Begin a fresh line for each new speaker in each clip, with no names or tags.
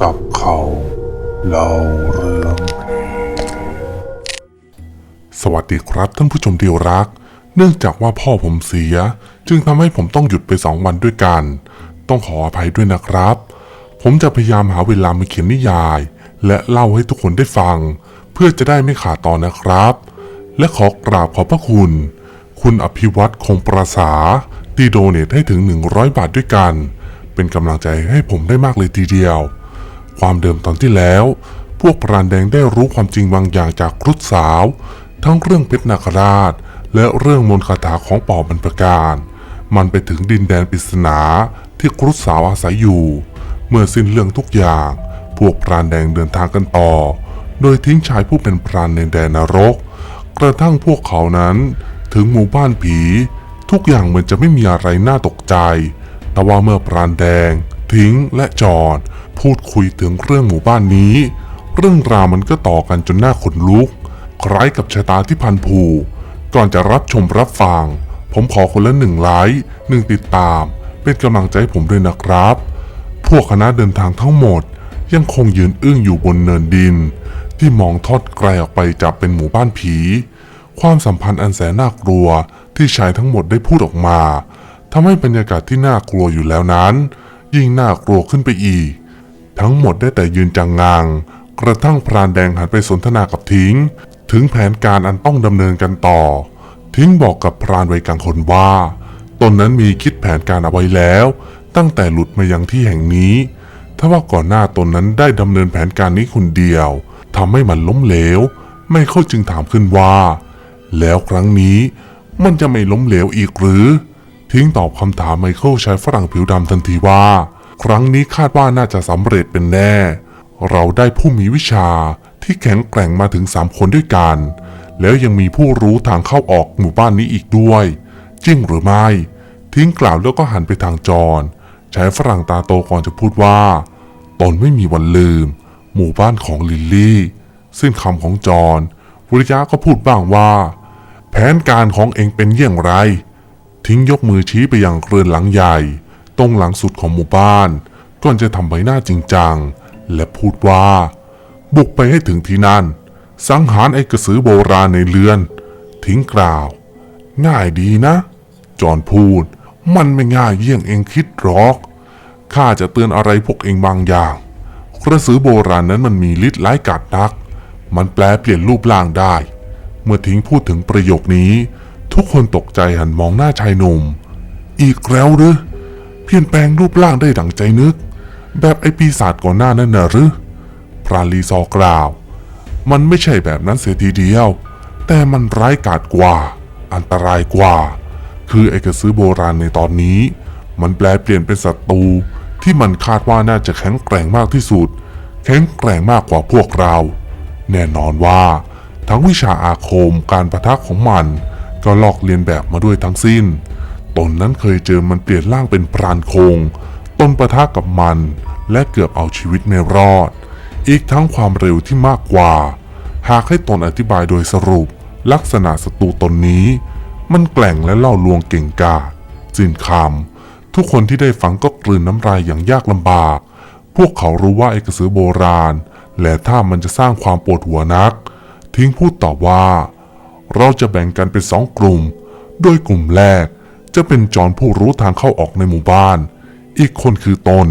จับเขาเล่าเรื่อง สวัสดีครับท่านผู้ชมที่รัก เนื่องจากว่าพ่อผมเสีย จึงทำให้ผมต้องหยุดไปสองวันด้วยกัน ต้องขออภัยด้วยนะครับ ผมจะพยายามหาเวลามาเขียนนิยาย และเล่าให้ทุกคนได้ฟัง เพื่อจะได้ไม่ขาดตอนนะครับ และขอกราบขอบพระคุณ คุณอภิวัตคงประสาที่โดเนทให้ถึง 100 บาทด้วยกัน เป็นกำลังใจให้ผมได้มากเลยทีเดียว ความเดิมตอนที่แล้ว พวกปราณแดงได้รู้ความจริงบางอย่างจากครุฑสาว ทั้งเรื่องเพชรนาคราช และเรื่องมนต์คาถาของป่อบรรพการ มันไปถึงดินแดนปริศนาที่ครุฑสาวอาศัยอยู่ เมื่อสิ้นเรื่องทุกอย่าง พวกปราณแดงเดินทางกันต่อ โดยทิ้งชายผู้เป็นปราณในแดนนรก กระทั่งพวกเขานั้นถึงหมู่บ้านผี ทุกอย่างเหมือนจะไม่มีอะไรน่าตกใจ แต่ว่าเมื่อปราณแดง ทิ้งและจอด พูดคุยถึงเรื่องหมู่บ้านนี้ เรื่องราวมันก็ต่อกันจนหน้าขนลุก คล้ายกับชะตาที่พันผูกก่อนจะรับชมรับฟัง ผมขอคนละหนึ่งไลค์หนึ่งติดตาม เป็นกำลังใจให้ผมด้วยนะครับ พวกคณะเดินทางทั้งหมด ยังคงยืนอึ้งอยู่บนเนินดิน ที่มองทอดไกลออกไปจากเป็นหมู่บ้านผี ความสัมพันธ์อันแสนน่ากลัวที่ชายทั้งหมดได้พูดออกมาทำให้บรรยากาศที่น่ากลัวอยู่แล้วนั้น ยิ่งน่ากลัวขึ้นไปอีก ทั้งหมดได้แต่ยืนจังงังกระทั่งพรานแดงหันไปสนทนากับทิ้ง ถึงแผนการอันต้องดำเนินกันต่อ ทิ้งบอกกับพรานไวกลางคนว่าตนนั้นมีคิดแผนการเอาไว้แล้ว ตั้งแต่หลุดมายังที่แห่งนี้ถ้าว่าก่อนหน้าตนนั้นได้ดำเนินแผนการนี้คนเดียวทำให้มันล้มเหลว ไม่เข้าจึงถามขึ้นว่า แล้วครั้งนี้มันจะไม่ล้มเหลวอีกหรือ ทิ้งตอบคำถามไมเคิลชายฝรั่งผิวดำทันทีว่า ครั้งนี้คาดว่าน่าจะสำเร็จเป็นแน่ เราได้ผู้มีวิชาที่แข็งแกร่งมาถึงสามคนด้วยกัน แล้วยังมีผู้รู้ทางเข้าออกหมู่บ้านนี้อีกด้วย จริงหรือไม่ ทิ้งกล่าวแล้วก็หันไปทางจอนชายฝรั่งตาโตก่อนจะพูดว่า ตนไม่มีวันลืม หมู่บ้านของลิลลี่ ซึ่งคำของจอนวริยะก็พูดบ้างว่า แผนการของเองเป็นเยี่ยงไร ทิ้งยกมือชี้ไปยังเรือนหลังใหญ่ ตรงหลังสุดของหมู่บ้าน ก่อนจะทำใบหน้าจริงจัง และพูดว่า บุกไปให้ถึงที่นั่น สังหารไอ้กระสือโบราณในเรือน ทิ้งกล่าว ง่ายดีนะ จอนพูด มันไม่ง่ายเยี่ยงเองคิดหรอกข้าจะเตือนอะไรพวกเองบางอย่าง กระสือโบราณนั้นมันมีฤทธิ์ร้ายกาจนัก มันแปลเปลี่ยนรูปร่างได้ เมื่อทิ้งพูดถึงประโยคนี้ ทุกคนตกใจหันมองหน้าชายหนุ่ม อีกแล้วหรือ เปลี่ยนแปลงรูปร่างได้ดังใจนึก แบบไอปีศาจก่อนหน้านั้นน่ะหรือพรานลีซอกล่าว มันไม่ใช่แบบนั้นเสียทีเดียว แต่มันร้ายกาจกว่า อันตรายกว่า คือไอกระสือโบราณในตอนนี้ มันแปลเปลี่ยนเป็นศัตรูที่มันคาดว่าน่าจะแข็งแกร่งมากที่สุด แข็งแกร่งมากกว่าพวกเรา แน่นอนว่า ทั้งวิชาอาคมการประทักของมัน ก็ลอกเลียนแบบมาด้วยทั้งสิ้น ตนนั้นเคยเจอมันเปลี่ยนร่างเป็นพรานโคงตนประทะกับมันและเกือบเอาชีวิตไม่รอด อีกทั้งความเร็วที่มากกว่า หากให้ตนอธิบายโดยสรุป ลักษณะศัตรูตนนี้ มันแกล่งและเล่าลวงเก่งกาจินคำทุกคนที่ได้ฟังก็กลืนน้ำลายอย่างยากลำบาก พวกเขารู้ว่าไอ้กระสือโบราณ และถ้ามันจะสร้างความปวดหัวนัก ทิ้งพูดตอบว่า เราจะแบ่งกันเป็นสองกลุ่ม โดยกลุ่มแรก จะเป็นจอนผู้รู้ทางเข้าออกในหมู่บ้าน อีกคนคือตน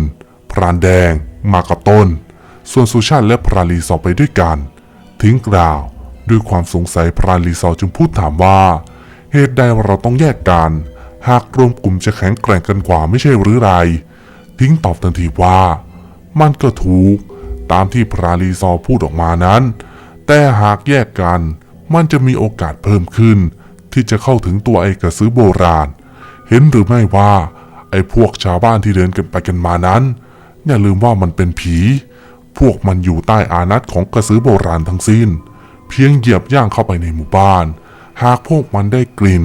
พรานแดง มากับตน ส่วนสุชาติและพราลีสอบไปด้วยกัน ทิ้งกล่าว ด้วยความสงสัยพราลีซอจึงพูดถามว่า เหตุใดเราต้องแยกกัน หากรวมกลุ่มจะแข็งแกร่งกันกว่าไม่ใช่หรือไร ทิ้งตอบทันทีว่า มันก็ถูก ตามที่พราลีซอพูดออกมานั้น แต่หากแยกกัน มันจะมีโอกาสเพิ่มขึ้น ที่จะเข้าถึงตัวไอ้กระสือโบราณ เห็นหรือไม่ว่า ไอ้พวกชาวบ้านที่เดินกันไปกันมานั้น อย่าลืมว่ามันเป็นผี พวกมันอยู่ใต้อานัตของกระสือโบราณทั้งสิ้น เพียงเหยียบย่างเข้าไปในหมู่บ้าน หากพวกมันได้กลิ่น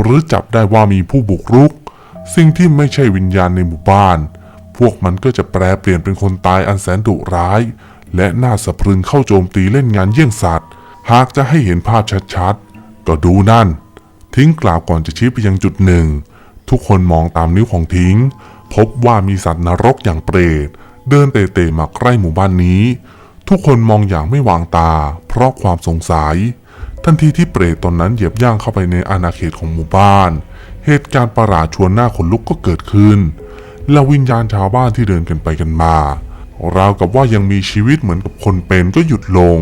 หรือจับได้ว่ามีผู้บุกรุก สิ่งที่ไม่ใช่วิญญาณในหมู่บ้าน พวกมันก็จะแปลเปลี่ยนเป็นคนตายอันแสนดุร้าย และน่าสะพรึงเข้าโจมตีเล่นงานเยี่ยงสัตว์ หากจะให้เห็นภาพชัดๆก็ดูนั่น ทิ้งกล่าวก่อนจะชี้ไปยังจุดหนึ่ง ทุกคนมองตามนิ้วของทิ้ง พบว่ามีสัตว์นรกอย่างเปรต เดินเตะๆมาใกล้หมู่บ้านนี้ ทุกคนมองอย่างไม่วางตา เพราะความสงสัย ทันทีที่เปรตตนนั้นเหยียบย่างเข้าไปในอาณาเขตของหมู่บ้าน เหตุการณ์ประหลาดชวนหน้าขนลุกก็เกิดขึ้น และวิญญาณชาวบ้านที่เดินกันไปกันมาราวกับว่ายังมีชีวิตเหมือนกับคนเป็นก็หยุดลง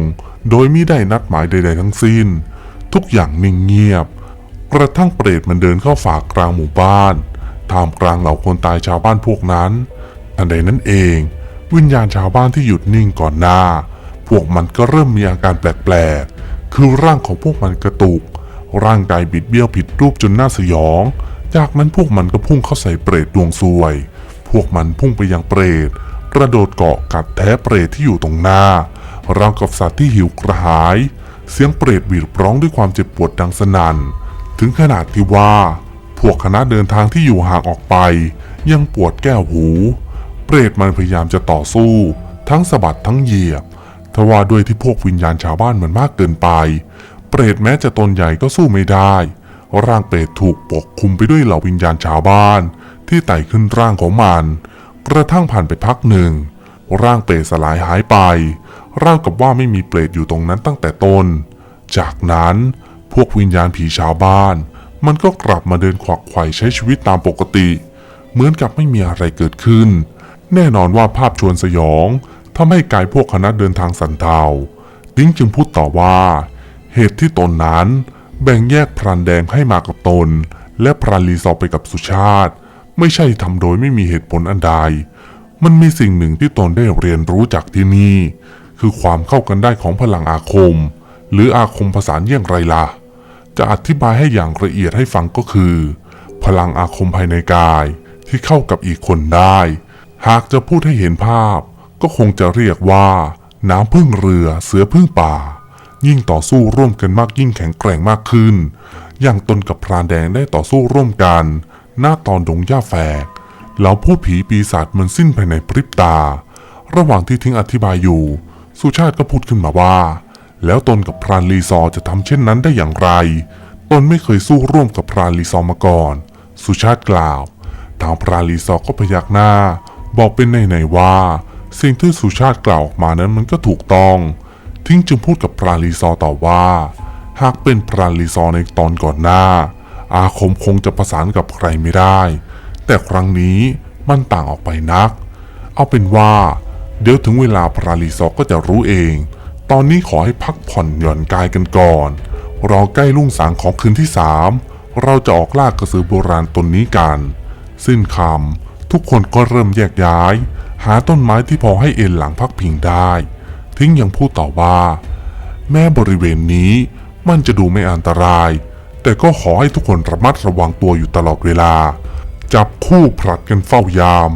โดยไม่ได้นัดหมายใด ๆ ทั้งสิ้น ทุกอย่างนิ่งเงียบ กระทั่งเปรตมันเดินเข้าฝากกลางหมู่บ้านท่ามกลางเหล่าคนตายชาวบ้านพวกนั้น ทันใดนั้นเอง วิญญาณชาวบ้านที่หยุดนิ่งก่อนหน้า พวกมันก็เริ่มมีอาการแปลกๆ คือร่างของพวกมันกระตุก ร่างกายบิดเบี้ยวผิดรูปจนน่าสยอง จากนั้นพวกมันก็พุ่งเข้าใส่เปรตดวงซวย พวกมันพุ่งไปยังเปรตกระโดดเกาะกัดแท้เปรตที่อยู่ตรงหน้า ราวกับสัตว์ที่หิวกระหาย เสียงเปรตหวีดร้องด้วยความเจ็บปวดดังสนั่น ถึงขนาดที่ว่า พวกคณะเดินทางที่อยู่ห่างออกไป ยังปวดแก้วหู เปรตมันพยายามจะต่อสู้ ทั้งสะบัดทั้งเหยียบทว่าด้วยที่พวกวิญญาณชาวบ้านมันมากเกินไป เปรตแม้จะตนใหญ่ก็สู้ไม่ได้ ร่างเปรตถูกปกคลุมไปด้วยเหล่าวิญญาณชาวบ้าน ที่ไต่ขึ้นร่างของมัน กระทั่งผ่านไปพักหนึ่ง ร่างเปรตสลายหายไปร่างกับว่าไม่มีเปรตอยู่ตรงนั้นตั้งแต่ต้น จากนั้น พวกวิญญาณผีชาวบ้าน มันก็กลับมาเดินขวักไขว่ใช้ชีวิตตามปกติ เหมือนกับไม่มีอะไรเกิดขึ้น แน่นอนว่าภาพชวนสยองทำให้กายพวกคณะเดินทางสันเทาดิ้งจึงพูดต่อว่า เหตุที่ตนนั้น แบ่งแยกพรานแดงให้มากับตน และพรานลีซอไปกับสุชาติ ไม่ใช่ทำโดยไม่มีเหตุผลอันใด มันมีสิ่งหนึ่งที่ตนได้เรียนรู้จากที่นี่ คือความเข้ากันได้ของพลังอาคม หรืออาคมผสานเยี่ยงไรล่ะ จะอธิบายให้อย่างละเอียดให้ฟังก็คือ พลังอาคมภายในกายที่เข้ากับอีกคนได้ หากจะพูดให้เห็นภาพ ก็คงจะเรียกว่า น้ำพึ่งเรือ เสือพึ่งป่า ยิ่งต่อสู้ร่วมกันมากยิ่งแข็งแกร่งมากขึ้น อย่างตนกับพรานแดงได้ต่อสู้ร่วมกัน หน้าตอนดงหญ้าแฝกเหล่าพูดผีปีศาจมันสิ้นภายในพริบตา ระหว่างที่ทิ้งอธิบายอยู่ สุชาติก็พูดขึ้นมาว่า แล้วตนกับพรานลีซอจะทำเช่นนั้นได้อย่างไร ตนไม่เคยสู้ร่วมกับพรานลีซอมาก่อน สุชาติกล่าว ทางพรานลีซอก็พยักหน้า บอกเป็นในๆว่า สิ่งที่สุชาติกล่าวออกมานั้นมันก็ถูกต้อง ทิ้งจึงพูดกับพรานลีซอต่อว่า หากเป็นพรานลีซอในตอนก่อนหน้า อาคมคงจะประสานกับใครไม่ได้ แต่ครั้งนี้มันต่างออกไปนัก เอาเป็นว่า เดี๋ยวถึงเวลาพรานลีซอก็จะรู้เอง ตอนนี้ขอให้พักผ่อนหย่อนกายกันก่อน รอใกล้รุ่งสางของคืนที่สามเราจะออกล่ากระสือโบราณตนนี้กัน สิ้นคำทุกคนก็เริ่มแยกย้าย หาต้นไม้ที่พอให้เอ็นหลังพักพิงได้ ทิ้งยังพูดต่อว่า แม้บริเวณนี้มันจะดูไม่อันตราย แต่ก็ขอให้ทุกคนระมัดระวังตัวอยู่ตลอดเวลา จับคู่ผลัดกันเฝ้ายาม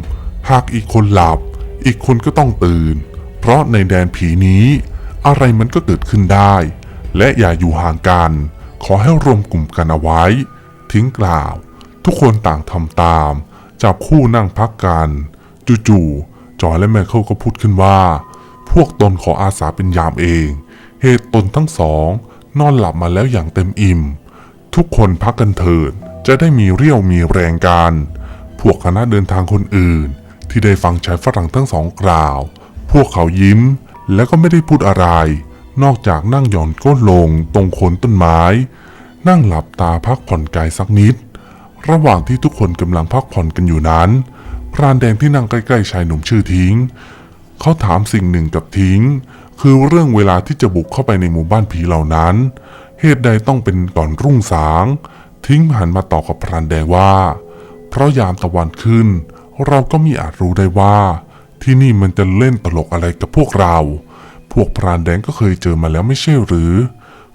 หากอีกคนหลับ อีกคนก็ต้องตื่น เพราะในแดนผีนี้ อะไรมันก็เกิดขึ้นได้ และอย่าอยู่ห่างกัน ขอให้รวมกลุ่มกันเอาไว้ ทิ้งกล่าว ทุกคนต่างทำตาม จับคู่นั่งพักกันจู่ๆจอยและแมเคิลก็พูดขึ้นว่า พวกตนขออาสาเป็นยามเอง เหตุตนทั้งสอง นอนหลับมาแล้วอย่างเต็มอิ่ม ทุกคนพักกันเถิดจะได้มีเรี่ยวมีแรงกัน พวกคณะเดินทางคนอื่น ที่ได้ฟังชายฝรั่งทั้งสองกล่าว พวกเขายิ้ม แล้วก็ไม่ได้พูดอะไร นอกจากนั่งหย่อนก้นลงตรงโคนต้นไม้ นั่งหลับตาพักผ่อนกายสักนิด ระหว่างที่ทุกคนกำลังพักผ่อนกันอยู่นั้น พรานแดงที่นั่งใกล้ๆชายหนุ่มชื่อทิ้ง เขาถามสิ่งหนึ่งกับทิ้ง คือเรื่องเวลาที่จะบุกเข้าไปในหมู่บ้านผีเหล่านั้น เหตุใดต้องเป็นก่อนรุ่งสาง ทิ้งหันมาตอบกับพรานแดงว่า เพราะยามตะวันขึ้น เราก็มีอาจรู้ได้ว่า ที่นี่มันจะเล่นตลกอะไรกับพวกเรา พวกพรานแดงก็เคยเจอมาแล้วไม่ใช่หรือ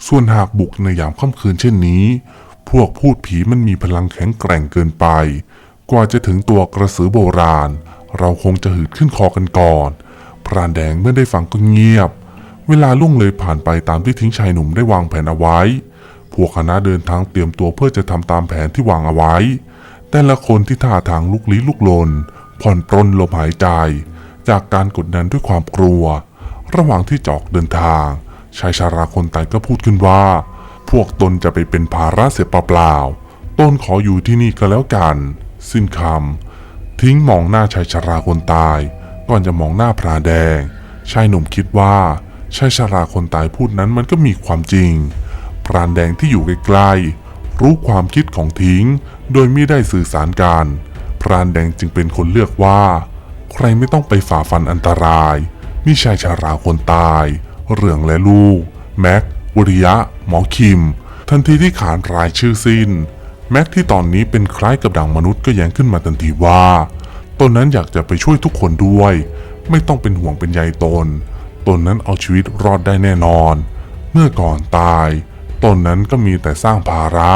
ส่วนหากบุกในยามค่ำคืนเช่นนี้ พวกพูดผีมันมีพลังแข็งแกร่งเกินไป กว่าจะถึงตัวกระสือโบราณ เราคงจะหืดขึ้นคอกันก่อน พรานแดงเมื่อได้ฟังก็เงียบ เวลาล่วงเลยผ่านไปตามที่ทิ้งชายหนุ่มได้วางแผนเอาไว้ พวกคณะเดินทางเตรียมตัวเพื่อจะทำตามแผนที่วางเอาไว้ แต่ละคนที่ท่าทางลุกลี้ลุกลนผ่อนปรนลมหายใจ จากการกดดันด้วยความกลัว ระหว่างที่จอกเดินทาง ชายชาราคนตายก็พูดขึ้นว่า พวกตนจะไปเป็นภาระเสียเปล่าๆตนขออยู่ที่นี่ก็แล้วกัน สิ้นคำทิ้งมองหน้าชายชาราคนตาย ก่อนจะมองหน้าพรานแดง ชายหนุ่มคิดว่าชายชราคนตายพูดนั้นมันก็มีความจริง พรานแดงที่อยู่ใกล้ๆรู้ความคิดของทิ้ง โดยไม่ได้สื่อสารกัน พรานแดงจึงเป็นคนเลือกว่า ใครไม่ต้องไปฝ่าฟันอันตราย มีชายชาราคนตาย เรื่องและลูก แม็กวริยะ หมอคิม ทันทีที่ขานรายชื่อสิ้น แม็กที่ตอนนี้เป็นคล้ายกับดังมนุษย์ก็แย้งขึ้นมาทันทีว่าตนนั้นอยากจะไปช่วยทุกคนด้วย ไม่ต้องเป็นห่วงเป็นใยตน ตนนั้นเอาชีวิตรอดได้แน่นอน เมื่อก่อนตาย ตนนั้นก็มีแต่สร้างภาระ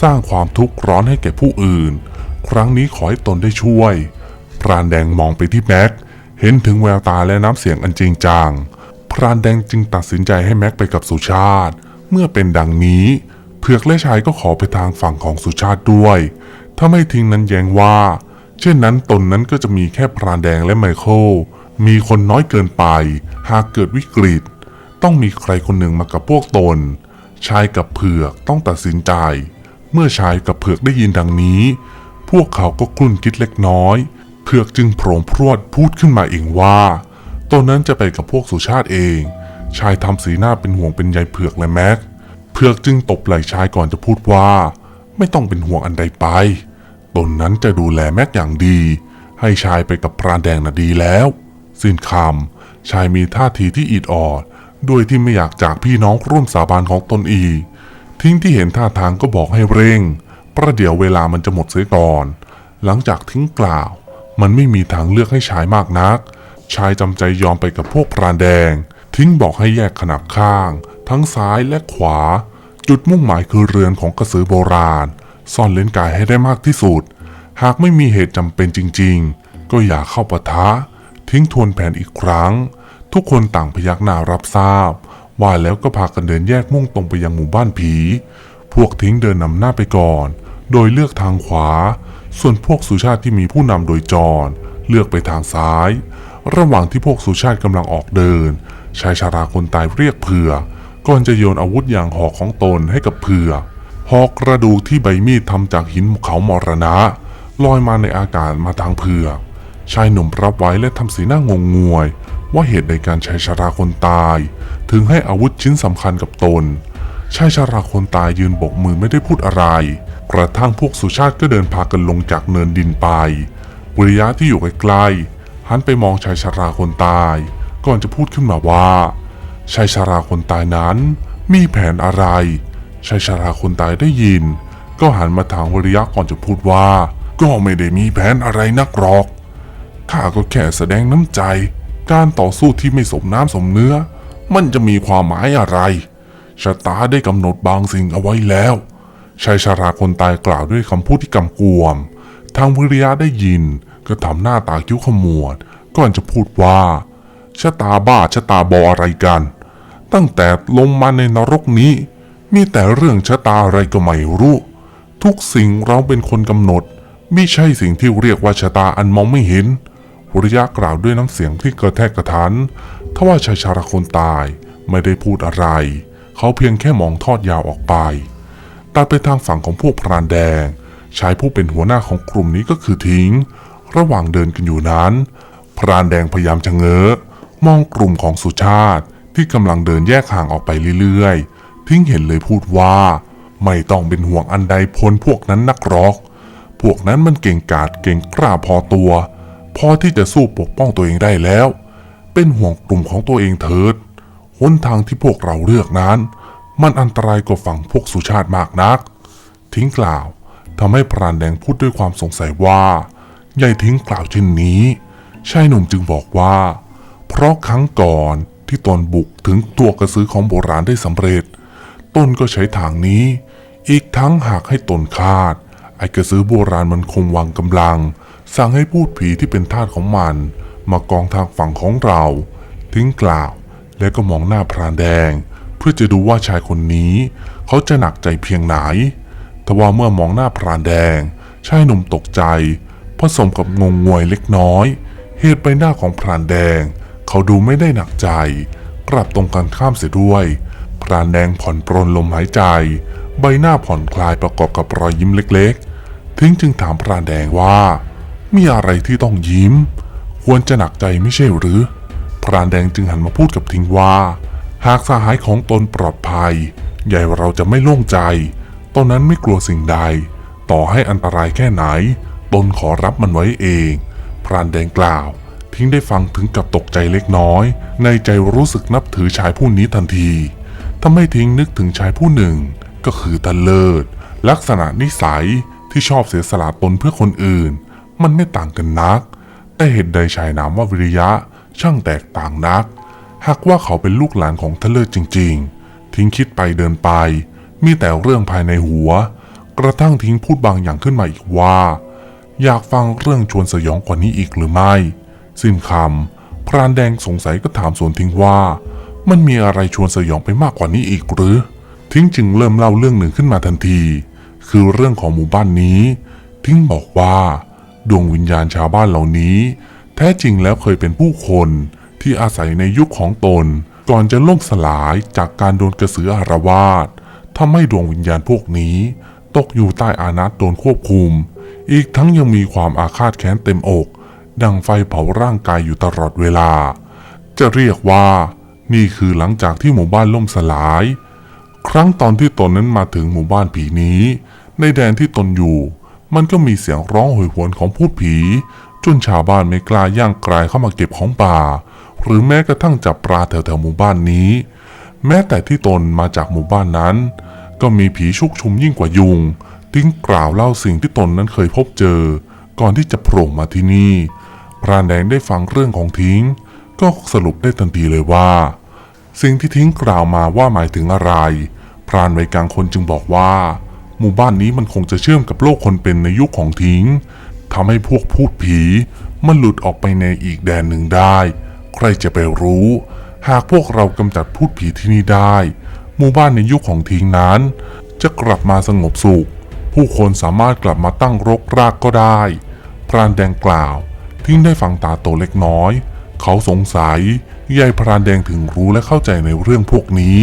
สร้างความทุกข์ร้อนให้แก่ผู้อื่น ครั้งนี้ขอให้ตนได้ช่วย พรานแดงมองไปที่แม็ก เห็นถึงแววตาและน้ำเสียงอันจริงจัง พรานแดงจึงตัดสินใจให้แม็กไปกับสุชาติ เมื่อเป็นดังนี้เผือกและชายก็ขอไปทางฝั่งของสุชาติด้วย ถ้าไม่ทิ้งนั้นแย้งว่า เช่นนั้นตนนั้นก็จะมีแค่พรานแดงและไมเคิล มีคนน้อยเกินไป หากเกิดวิกฤต ต้องมีใครคนหนึ่งมากับพวกตน ชายกับเผือกต้องตัดสินใจ เมื่อชายกับเผือกได้ยินดังนี้ พวกเขาก็คลุ่นคิดเล็กน้อย เผือกจึงโผล่พรวดพูดขึ้นมาเองว่าตนนั้นจะไปกับพวกสุชาติเอง ชายทำสีหน้าเป็นห่วงเป็นใยเผือกและแม็ก เผือกจึงตบไหล่ชายก่อนจะพูดว่า ไม่ต้องเป็นห่วงอันใดไป ตนนั้นจะดูแลแม็กอย่างดี ให้ชายไปกับพรานแดงน่ะดีแล้ว สิ้นคำชายมีท่าทีที่อิดออดโดยที่ไม่อยากจากพี่น้องร่วมสาบานของตนอีก ทิ้งที่เห็นท่าทางก็บอกให้เร่ง ประเดี๋ยวเวลามันจะหมดเสียก่อน หลังจากทิ้งกล่าว มันไม่มีทางเลือกให้ชายมากนัก ชายจำใจยอมไปกับพวกพรานแดง ทิ้งบอกให้แยกขนาบข้าง ทั้งซ้ายและขวา จุดมุ่งหมายคือเรือนของกระสือโบราณ ซ่อนเลนกายให้ได้มากที่สุด หากไม่มีเหตุจำเป็นจริง ๆ ก็อย่าเข้าปะทะ ทิ้งทวนแผนอีกครั้ง ทุกคนต่างพยักหน้ารับทราบ ว่าแล้วก็พากันเดินแยกมุ่งตรงไปยังหมู่บ้านผี พวกทิ้งเดินนำหน้าไปก่อน โดยเลือกทางขวา ส่วนพวกสุชาติที่มีผู้นำโดยจรเลือกไปทางซ้าย ระหว่างที่พวกสุชาติกำลังออกเดิน ชายชาราคนตายเรียกเผื่อ ก่อนจะโยนอาวุธอย่างหอกของตนให้กับเผื่อ หอกกระดูกที่ใบมีดทำจากหินเขามรณะ ลอยมาในอากาศมาทางเผื่อ ชายหนุ่มรับไว้และทำสีหน้างงงวย ว่าเหตุใดการชายชาราคนตาย ถึงให้อาวุธชิ้นสำคัญกับตน ชายชาราคนตายยืนโบกมือไม่ได้พูดอะไร กระทั่งพวกสุชาติก็เดินพากันลงจากเนินดินไปวิริยะที่อยู่ใกล้ๆหันไปมองชายชาราคนตาย ก่อนจะพูดขึ้นมาว่า ชายชาราคนตายนั้น มีแผนอะไร ชายชาราคนตายได้ยิน ก็หันมาถามวิริยะก่อนจะพูดว่า ก็ไม่ได้มีแผนอะไรนักหรอกข้าก็แค่แสดงน้ำใจ การต่อสู้ที่ไม่สมน้ำสมเนื้อ มันจะมีความหมายอะไร ชะตาได้กำหนดบางสิ่งเอาไว้แล้วชายชาราคนตายกล่าวด้วยคำพูดที่กำกวม ทางวิริยะได้ยินก็ทำหน้าตาคิ้วขมวด ก่อนจะพูดว่าชะตาบ้าชะตาบออะไรกัน ตั้งแต่ลงมาในนรกนี้ มีแต่เรื่องชะตาอะไรก็ไม่รู้ ทุกสิ่งเราเป็นคนกำหนด ไม่ใช่สิ่งที่เรียกว่าชะตาอันมองไม่เห็นวริยะกล่าวด้วยน้ำเสียงที่กระแทกกระทันทว่าชายชาราคนตายไม่ได้พูดอะไร เขาเพียงแค่มองทอดยาวออกไปตัดไปทางฝั่งของพวกพรานแดง ชายผู้เป็นหัวหน้าของกลุ่มนี้ก็คือทิ้ง ระหว่างเดินกันอยู่นั้น พรานแดงพยายามจะเง้อมองกลุ่มของสุชาติที่กำลังเดินแยกห่างออกไปเรื่อยๆ ทิ้งเห็นเลยพูดว่า ไม่ต้องเป็นห่วงอันใดพ้นพวกนั้นนักหรอก พวกนั้นมันเก่งกาจเก่งกล้าพอตัว พอที่จะสู้ปกป้องตัวเองได้แล้ว เป็นห่วงกลุ่มของตัวเองเถิด หนทางที่พวกเราเลือกนั้น มันอันตรายกว่าฝั่งพวกสุชาติมากนัก ทิ้งกล่าวทำให้พรานแดงพูดด้วยความสงสัยว่าใหญ่ทิ้งกล่าวเช่นนี้ชายหนุ่มจึงบอกว่า เพราะครั้งก่อนที่ตนบุกถึงตัวกระซื้อของโบราณได้สำเร็จตนก็ใช้ทางนี้ อีกทั้งหากให้ตนคาด ไอ้กระสือโบราณมันคงวางกำลัง สั่งให้พูดผีที่เป็นทาสของมัน มากองทางฝั่งของเรา ทิ้งกล่าว แล้วก็มองหน้าพรานแดง เพื่อจะดูว่าชายคนนี้ เขาจะหนักใจเพียงไหน ทว่าเมื่อมองหน้าพรานแดง ชายหนุ่มตกใจ ผสมกับงงงวยเล็กน้อย เหตุใบหน้าของพรานแดง เขาดูไม่ได้หนักใจ กลับตรงกันข้ามเสียด้วย พรานแดงผ่อนปรนลมหายใจ ใบหน้าผ่อนคลายประกอบกับรอยยิ้มเล็กๆทิ้งจึงถามพรานแดงว่า มีอะไรที่ต้องยิ้ม ควรจะหนักใจไม่ใช่หรือ พรานแดงจึงหันมาพูดกับทิงว่า หากสหายของตนปลอดภัย ใหญ่เราจะไม่โล่งใจตอนนั้นไม่กลัวสิ่งใด ต่อให้อันตรายแค่ไหน ตนขอรับมันไว้เอง พรานแดงกล่าว ทิ้งได้ฟังถึงกับตกใจเล็กน้อย ในใจรู้สึกนับถือชายผู้นี้ทันทีถ้าไม่ทิ้งนึกถึงชายผู้หนึ่ง ก็คือตาเลิศ ลักษณะนิสัยที่ชอบเสียสละตนเพื่อคนอื่น มันไม่ต่างกันนัก แต่เหตุใดชายนามว่าวิริยะ ช่างแตกต่างนัก หากว่าเขาเป็นลูกหลานของทะเลจริง ๆ ทิ้งคิดไปเดินไป มีแต่เรื่องภายในหัว กระทั่งทิ้งพูดบางอย่างขึ้นมาอีกว่า อยากฟังเรื่องชวนสยองกว่านี้อีกหรือไม่ สิ้นคำพรานแดงสงสัยก็ถามสวนทิ้งว่า มันมีอะไรชวนสยองไปมากกว่านี้อีกหรือ ทิ้งจึงเริ่มเล่าเรื่องหนึ่งขึ้นมาทันที คือเรื่องของหมู่บ้านนี้ ทิ้งบอกว่า ดวงวิญญาณชาวบ้านเหล่านี้ แท้จริงแล้วเคยเป็นผู้คนที่อาศัยในยุคของตน ก่อนจะล่มสลายจากการโดนกระสืออารวาสทำให้ดวงวิญญาณพวกนี้ ตกอยู่ใต้อานัตโดนควบคุม อีกทั้งยังมีความอาฆาตแค้นเต็มอก ดังไฟเผาร่างกายอยู่ตลอดเวลา จะเรียกว่า นี่คือหลังจากที่หมู่บ้านล่มสลาย ครั้งตอนที่ตนนั้นมาถึงหมู่บ้านผีนี้ ในแดนที่ตนอยู่ มันก็มีเสียงร้องโหยหวนของพูดผี จนชาวบ้านไม่กล้าย่างกลายเข้ามาเก็บของป่า หรือแม้กระทั่งจับปลาแถวๆหมู่บ้านนี้ แม้แต่ที่ตนมาจากหมู่บ้านนั้น ก็มีผีชุกชุมยิ่งกว่ายุง ทิ้งกล่าวเล่าสิ่งที่ตนนั้นเคยพบเจอ ก่อนที่จะโผล่มาที่นี่ พรานแดงได้ฟังเรื่องของทิ้ง ก็สรุปได้ทันทีเลยว่า สิ่งที่ทิ้งกล่าวมาว่าหมายถึงอะไร พรานไวกลางคนจึงบอกว่า หมู่บ้านนี้มันคงจะเชื่อมกับโลกคนเป็นในยุคของทิ้ง ทำให้พวกพูดผี มันหลุดออกไปในอีกแดนหนึ่งได้ ใครจะไปรู้ หากพวกเรากำจัดพูดผีที่นี่ได้ หมู่บ้านในยุคของทิ้งนั้น จะกลับมาสงบสุข ผู้คนสามารถกลับมาตั้งรกรากก็ได้ พรานแดงกล่าว ทิ้งได้ฟังตาโตเล็กน้อย เขาสงสัยยายพรานแดงถึงรู้และเข้าใจในเรื่องพวกนี้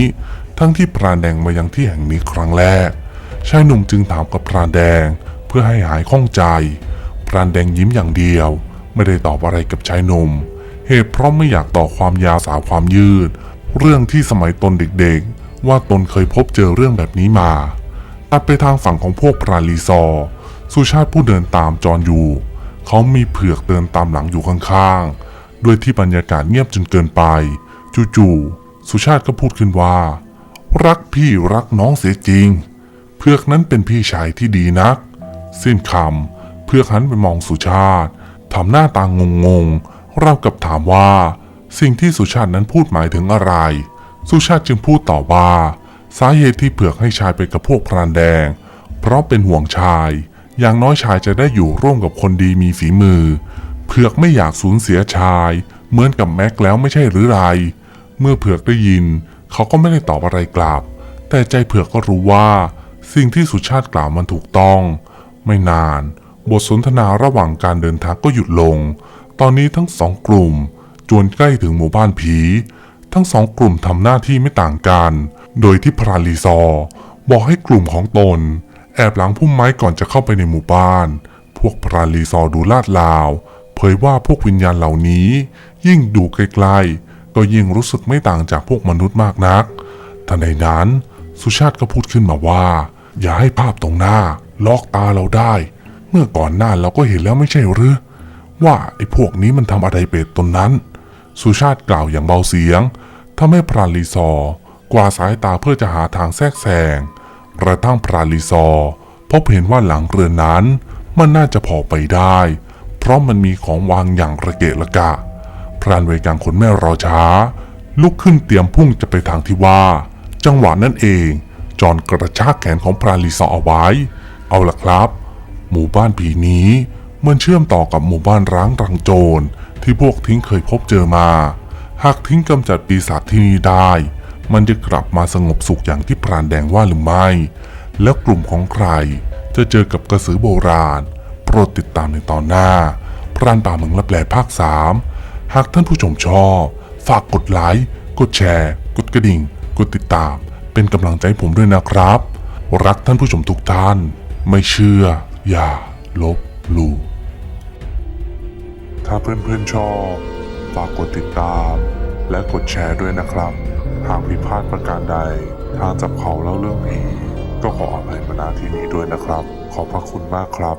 ทั้งที่พรานแดงมายังที่แห่งนี้ครั้งแรกชายหนุ่มจึงถามกับพรานแดงเพื่อให้หายข้องใจ พรานแดงยิ้มอย่างเดียว ไม่ได้ตอบอะไรกับชายหนุ่ม เหตุเพราะไม่อยากต่อความยาวสาวความยืด เรื่องที่สมัยตนเด็กๆ ว่าตนเคยพบเจอเรื่องแบบนี้มาตัดไปทางฝั่งของพวกพรานลีซอ สุชาติผู้เดินตามจรอยู่ เขามีเผือกเดินตามหลังอยู่ข้างๆ ด้วยที่บรรยากาศเงียบจนเกินไป จู่ๆสุชาติก็พูดขึ้นว่า รักพี่รักน้องเสียจริง เผือกนั้นเป็นพี่ชายที่ดีนัก สิ้นคำ เผือหันไปมองสุชาติทำหน้าตางงงๆเล่ากับถามว่า สิ่งที่สุชาตินั้นพูดหมายถึงอะไร สุชาติจึงพูดต่อว่า สาเหตุที่เผือกให้ชายไปกับพวกพรานแดง เพราะเป็นห่วงชาย อย่างน้อยชายจะได้อยู่ร่วมกับคนดีมีฝีมือ เผือกไม่อยากสูญเสียชาย เหมือนกับแม็กแล้วไม่ใช่หรือไร เมื่อเผือกได้ยิน เขาก็ไม่ได้ตอบอะไรกลับ แต่ใจเผือกก็รู้ว่า สิ่งที่สุชาติกล่าวมันถูกต้อง ไม่นาน บทสนทนาระหว่างการเดินทางก็หยุดลง ตอนนี้ทั้งสองกลุ่ม จวนใกล้ถึงหมู่บ้านผี ทั้งสองกลุ่มทำหน้าที่ไม่ต่างกัน โดยที่พราลีซอ์บอกให้กลุ่มของตน แอบหลังพุ่มไม้ก่อนจะเข้าไปในหมู่บ้าน พวกพราลีซอ์ดูลาดลาว เผยว่าพวกวิญญาณเหล่านี้ ยิ่งดูไกลๆก็ยิ่งรู้สึกไม่ต่างจากพวกมนุษย์มากนักทันใดนั้น สุชาติก็พูดขึ้นมาว่า อย่าให้ภาพตรงหน้า ลอกตาเราได้ เมื่อก่อนหน้าเราก็เห็นแล้วไม่ใช่หรือ ว่าไอ้พวกนี้มันทำอะไรเป็ดตนนั้น สุชาติกล่าวอย่างเบาเสียงทำให้พรานลีซอกว่าสายตาเพื่อจะหาทางแทรกแซงกระทั่งพรานลีซอ พบเห็นว่าหลังเรือนนั้น มันน่าจะพอไปได้ เพราะมันมีของวางอย่างระเกะระกะ พรานเวกังคนแม่รอช้า ลุกขึ้นเตรียมพุ่งจะไปทางที่ว่า จังหวะนั้นเอง จอนกระชากแขนของพรานลีซอเอาไว้ เอาละครับ หมู่บ้านผีนี้มันเชื่อมต่อกับหมู่บ้านร้างรังโจรที่พวกทิ้งเคยพบเจอมา หากทิ้งกำจัดปีศาจที่นี่ได้ มันจะกลับมาสงบสุขอย่างที่พรานแดงว่าหรือไม่ แล้วกลุ่มของใครจะเจอกับกระสือโบราณ โปรดติดตามในตอนหน้า พรานป่าเมืองลับแลภาค3หากท่านผู้ชมชอบ ฝากกดไลค์ กดแชร์ กดกระดิ่ง กดติดตาม เป็นกำลังใจผมด้วยนะครับ รักท่านผู้ชมทุกท่าน ไม่เชื่อ อย่าลบหลู่ถ้าเพื่อนๆชอบ ฝากกดติดตาม และกดแชร์ด้วยนะครับ หากผิดพลาดประการใด ทางจับเขาเล่าเรื่องผีก็ขออภัยมาณที่นี้ด้วยนะครับ ขอบพระคุณมากครับ